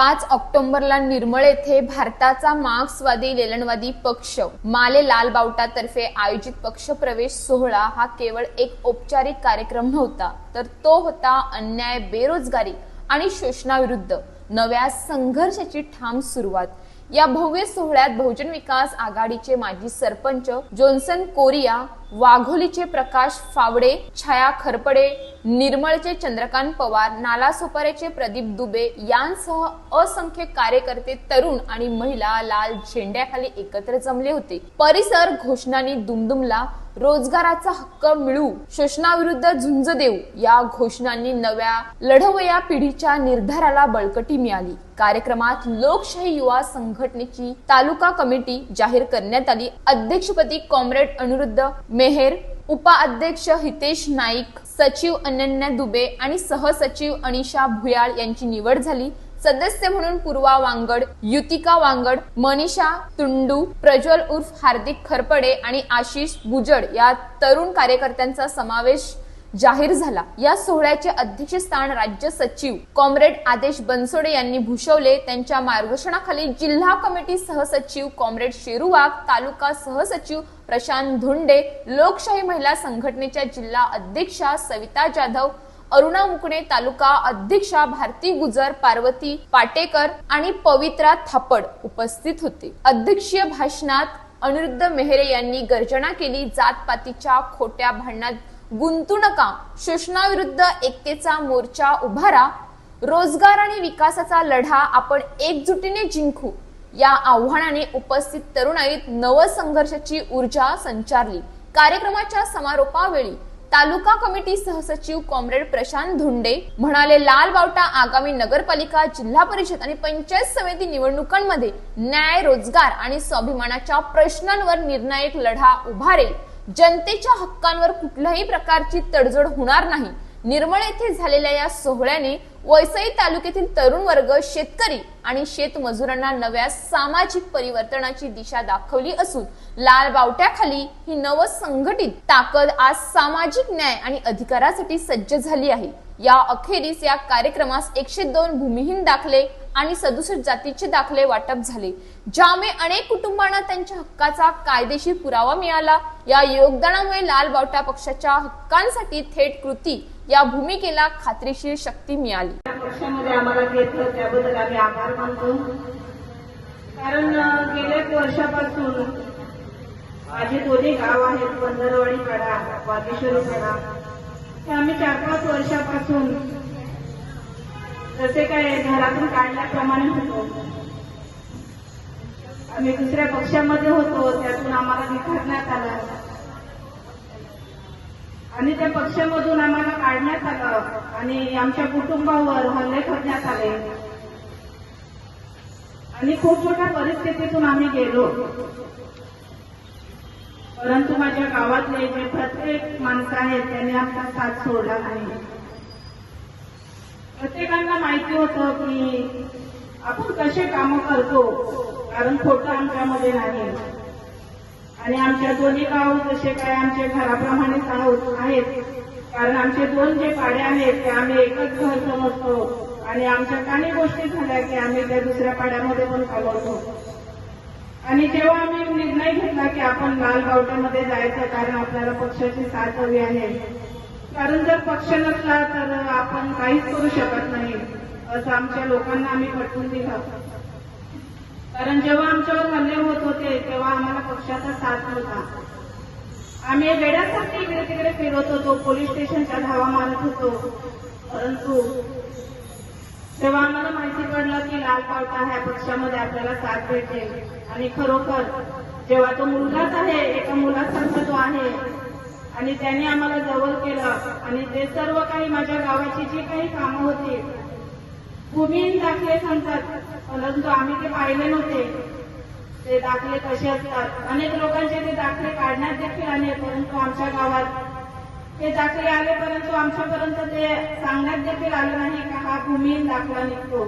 पाच ऑक्टोबरला निर्मळ येथे भारताचा मार्क्सवादी लेलनवादी पक्ष माले लाल बावटातर्फे आयोजित पक्ष प्रवेश सोहळा हा केवळ एक औपचारिक कार्यक्रम नव्हता तर तो होता अन्याय बेरोजगारी आणि शोषणाविरुद्ध नव्या संघर्षाची ठाम सुरुवात. या भव्य सोहळ्यात बहुजन विकास आघाडीचे माजी सरपंच जॉन्सन कोरिया वाघोलीचे प्रकाश फावडे छाया खरपडे निर्मळचे चंद्रकांत पवार नालासोपारेचे प्रदीप दुबे यांसह असंख्य कार्यकर्ते तरुण आणि महिला लाल झेंड्याखाली एकत्र जमले होते. परिसर घोषणांनी दुमदुमला रोजगाराचा हक्क मिळू शोषणाविरुद्ध झुंज देऊ या घोषणांनी नव्या लढवया पिढीच्या निर्धाराला बळकटी मिळाली. कार्यक्रमात लोकशाही युवा संघटनेची तालुका कमिटी जाहीर करण्यात आली. अध्यक्षपदी कॉम्रेड अनिरुद्ध मेहेर उपाध्यक्ष हितेश नाईक सचिव अनन्या दुबे आणि सहसचिव अनिशा भुयाळ यांची निवड झाली. सदस्य म्हणून पूर्वा वांगड युतिका वांगड मनीषा तुंडू प्रज्वल उर्फ हार्दिक खरपडे आणि आशिष बुजड या तरुण कार्यकर्त्यांचा समावेश जाहीर झाला. या सोहळ्याचे अध्यक्षस्थान राज्य सचिव कॉम्रेड आदेश बनसोडे यांनी भूषवले. त्यांच्या मार्गदर्शनाखाली जिल्हा कमिटी सहसचिव कॉम्रेड शेरू वाघ तालुका सहसचिव प्रशांत धोंडे लोकशाही महिला संघटनेच्या जिल्हा अध्यक्षा सविता जाधव अरुणा मुकणे तालुका अध्यक्षा भारती गुजर पार्वती पाटेकर आणि पवित्रा थापड उपस्थित होते. अध्यक्षीय भाषणात अनिरुद्ध मेहरे यांनी गर्जना केली. जातपातीच्या खोट्या भांडणात गुंतू नका शोषणाविरुद्ध एकतेचा मोर्चा उभारा रोजगार आणि विकासाचा लढा आपण एकजुटीने जिंकू या आव्हानाने उपस्थित तरुणाईत नवसंघर्षाची ऊर्जा संचारली. कार्यक्रमाच्या समारोपावेळी तालुका कमिटी सहसचिव कॉम्रेड प्रशांत धोंडे म्हणाले लाल बावटा आगामी नगरपालिका जिल्हा परिषद आणि पंचायत समिती निवडणुकांमध्ये न्याय रोजगार आणि स्वाभिमानाच्या प्रश्नांवर निर्णायक लढा उभारेल. जनतेच्या हक्कांवर कुठल्याही प्रकारची तडजोड होणार नाही. निर्मळ येथे झालेल्या या सोहळ्याने वैसई तालुक्यातील तरुण वर्ग शेतकरी आणि शेतमजुरांना नव्या सामाजिक परिवर्तनाची दिशा दाखवली असून लाल बावट्याखाली ही नवसंघटित ताकद आज सामाजिक न्याय आणि अधिकारासाठी सज्ज झाली आहे. या अखेरीस या कार्यक्रमास एकशे दोन भूमिहीन दाखले आणि सदुसष्ट जातीचे दाखले वाटप झाले. ज्यामुळे अनेक कुटुंबांना त्यांच्या हक्काचा कायदेशीर पुरावा मिळाला. या योगदानामुळे लाल बावटा पक्षाच्या हक्कांसाठी थेट कृती या भूमिकेला खात्रीशीर शक्ती मिळाली. पक्षामध्ये आम्हाला घेतलं त्याबद्दल आम्ही आभार मानतो. कारण गेल्या वर्षापासून माझे दोन्ही गाव आहेत पंधरवाडी कडा वागेश्वरी कडा ते आम्ही चार पाच वर्षापासून जसे काय घरातून काढल्याप्रमाणे होतो. आम्ही दुसऱ्या पक्षामध्ये होतो त्यातून आम्हाला विखारण्यात आलं. आणि त्या पक्षामधून आम्हाला काढण्यात आलं आणि आमच्या कुटुंबावर हल्ले करण्यात आले. आणि खूप मोठ्या परिस्थितीतून आम्ही गेलो. परंतु माझ्या गावातले जे प्रत्येक माणसं आहेत त्यांनी आमचा साथ सोडला नाही. प्रत्येकांना माहिती होतं की आपण कसे कामं करतो. कारण खोटं आमच्यामध्ये नाही. आणि आमच्या दोन्ही गाव जसे काय आमच्या घराप्रमाणेच आहोत आहेत. कारण आमचे दोन जे पाडे आहेत ते आम्ही एकच घर समजतो. आणि आमच्या काही गोष्टी झाल्या की आम्ही त्या दुसऱ्या पाड्यामध्ये पण कालवतो आणि जेव्हा आम्ही निर्णय घेतला की आपण लाल बावट्यामध्ये जायचं कारण आपल्याला पक्षाची साथ हवी आहे. कारण जर पक्ष नसला तर आपण काहीच करू शकत नाही असं आमच्या लोकांना आम्ही पटवून दिलं. कारण जेव्हा आमच्यावर हल्ले होत होते तेव्हा आम्हाला पक्षाचा साथ होता आम्ही वेड्यासारखे इकडे तिकडे फिरत होतो पोलीस स्टेशनच्या धावा मारत होतो. परंतु तेव्हा आम्हाला माहिती पडलं की लाल पावटा ह्या पक्षामध्ये आपल्याला साथ भेटेल आणि खरोखर जेव्हा तो मुलगाच आहे एका मुलासारखा तो आहे आणि त्यांनी आम्हाला जवळ केलं आणि ते सर्व काही माझ्या गावाची जी काही कामं होती भूमिहीन दाखले सांगतात. परंतु आम्ही ते पाहिले नव्हते. ते दाखले कसे असतात? अनेक लोकांचे ते दाखले काढण्यात देखील आले परंतु आमच्या गावात ते दाखले आले परंतु आमच्यापर्यंत ते सांगण्यात देखील आलं नाही का हा भूमीहीन दाखला निघतो.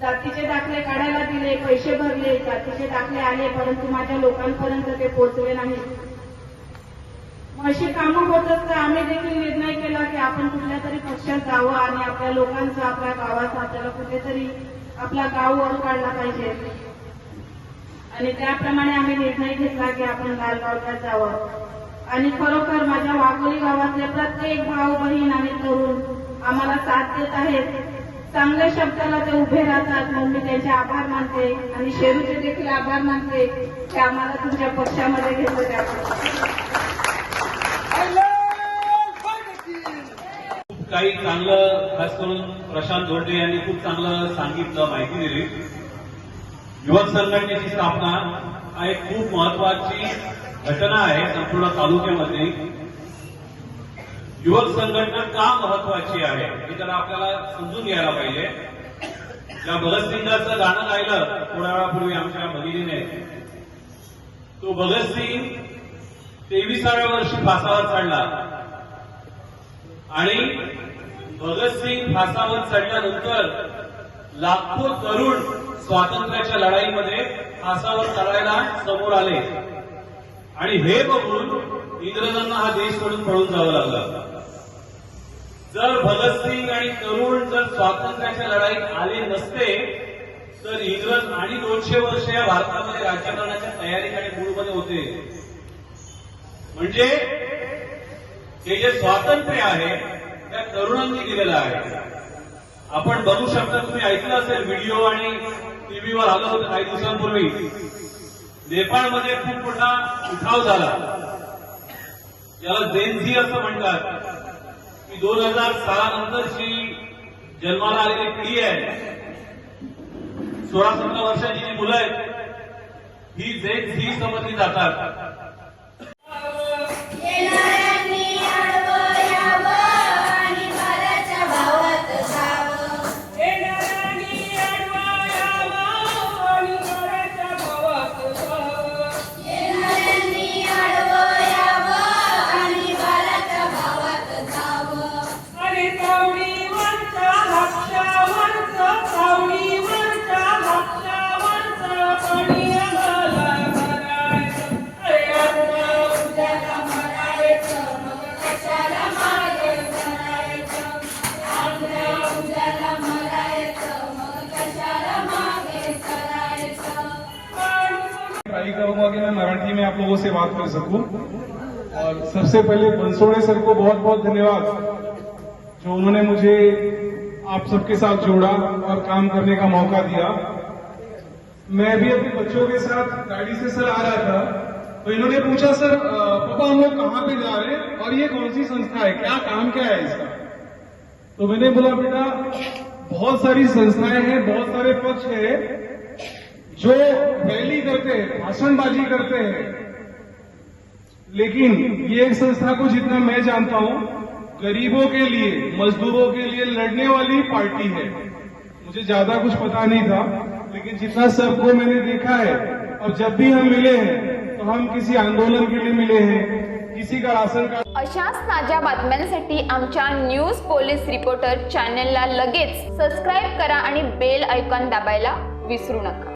जातीचे दाखले काढायला दिले पैसे भरले जातीचे दाखले आले परंतु माझ्या लोकांपर्यंत ते पोहोचले नाही. अशी कामं होत असता आम्ही देखील निर्णय केला की आपण कुठल्या तरी पक्षात जावं आणि आपल्या लोकांचं आपल्या गावाचं आपल्याला कुठेतरी आपला गाव वर काढला पाहिजे. आणि त्याप्रमाणे आम्ही निर्णय घेतला की आपण लालगावला जावं. आणि खरोखर माझ्या वाघोली गावातले प्रत्येक भाऊ बहीण आणि तरुण आम्हाला साथ देत आहेत. चांगल्या शब्दाला ते उभे राहतात म्हणून मी त्यांचे आभार मानते आणि शेरूचे देखील आभार मानते की आम्हाला तुमच्या पक्षामध्ये घेतलं त्याबद्दल खूप काही चांगलं खास करून प्रशांत धोंडे यांनी खूप चांगलं सांगितलं माहिती दिली. युवक संघटनेची स्थापना हा एक खूप महत्वाची घटना आहे संपूर्ण तालुक्यामध्ये. युवक संघटना का महत्वाची आहे हे जरा आपल्याला समजून घ्यायला पाहिजे. ज्या भगतसिंगाचं गाणं गायलं थोड्या वेळापूर्वी आमच्या भगिनीने. तो भगतसिंग तेविसाव्या वर्षी फासावर चढला. आणि भगतसिंग फासावर चढल्यानंतर लाखो तरुण स्वातंत्र्याच्या लढाईमध्ये फासावर चढायला समोर आले. आणि हे बघून इंग्रजांना हा देश सोडून पळून जावं लागलं. जर भगतसिंग आणि तरुण जर स्वातंत्र्याच्या लढाईत आले नसते तर इंग्रज आणि दोनशे वर्ष या भारतामध्ये राज्य करण्याच्या तयारीत आणि मूडमध्ये होते. म्हणजे हे जे स्वातंत्र्य आहे त्या तरुणांनी दिलेलं आहे. आपण बघू शकता तुम्ही ऐकलं असेल व्हिडिओ आणि टीव्हीवर आलं होतं काही दिवसांपूर्वी. नेपाळमध्ये खूप मोठा उठाव झाला. याला जेनझी असं म्हणतात. की दोन हजार सहा नंतरची जन्माला आलेली पिढी आहे सोळा सतरा वर्षाची जी मुलं आहेत ही जेन झी समजली जातात. मैं मराठी में आप लोगों से बात कर सकूँ। और सबसे पहले बंसोड़े सर को बहुत बहुत धन्यवाद, जो उन्होंने मुझे आप सबके साथ जोड़ा और काम करने का मौका दिया। मैं भी अपने बच्चों के साथ गाड़ी से सर आ रहा था तो इन्होंने पूछा, सर पापा, हम लोग कहाँ पे जा रहे हैं और ये कौन सी संस्था है? क्या काम क्या है इसका? तो मैंने बोला, बेटा, बहुत सारी संस्थाएँ हैं, बहुत सारे पक्ष हैं जो रैली करते हैं, भाषणबाजी करते हैं, लेकिन ये एक संस्था को जितना मैं जानता हूँ, गरीबों के लिए, मजदूरों के लिए लड़ने वाली पार्टी है। मुझे ज़्यादा कुछ पता नहीं था, लेकिन जितना सबको मैंने देखा है, और जब भी हम मिले हैं तो हम किसी आंदोलन के लिए मिले हैं, किसी का राशन कार्ड अशाच ताज्या बातम्यांसाठी आमच्या न्यूज़ पोलीस रिपोर्टर चॅनेलला लगेच सबस्क्राईब करा आणि बेल आयकॉन दाबायला विसरू नका.